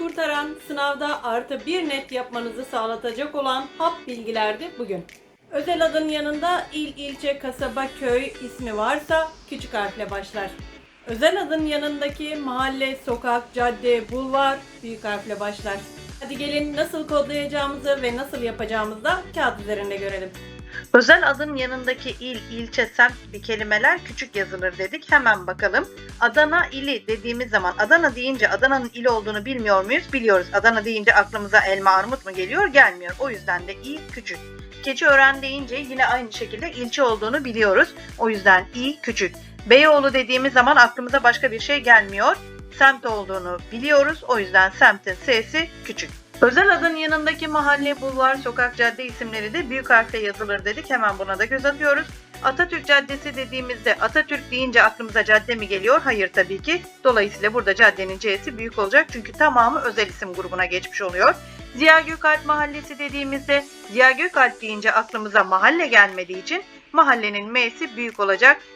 kurtaran, sınavda artı bir net yapmanızı sağlatacak olan hap bilgilerdi bugün. Özel adın yanında il, ilçe, kasaba, köy ismi varsa küçük harfle başlar. Özel adın yanındaki mahalle, sokak, cadde, bulvar büyük harfle başlar. Hadi gelin nasıl kodlayacağımızı ve nasıl yapacağımızı da kağıt üzerinde görelim. Özel adın yanındaki il, ilçe, semt kelimeler küçük yazılır dedik. Hemen bakalım. Adana ili dediğimiz zaman Adana deyince Adana'nın il olduğunu bilmiyor muyuz? Biliyoruz. Adana deyince aklımıza elma armut mu geliyor? Gelmiyor. O yüzden de i küçük. Keçiören deyince yine aynı şekilde ilçe olduğunu biliyoruz. O yüzden i küçük. Beyoğlu dediğimiz zaman aklımıza başka bir şey gelmiyor. Semt olduğunu biliyoruz. O yüzden semtin s'si küçük. Özel adın yanındaki mahalle, bulvar, sokak, cadde isimleri de büyük harfle yazılır dedik. Hemen buna da göz atıyoruz. Atatürk Caddesi dediğimizde Atatürk deyince aklımıza cadde mi geliyor? Hayır tabii ki. Dolayısıyla burada caddenin c'si büyük olacak çünkü tamamı özel isim grubuna geçmiş oluyor. Ziya Gökalp Mahallesi dediğimizde Ziya Gökalp deyince aklımıza mahalle gelmediği için mahallenin m'si büyük olacak.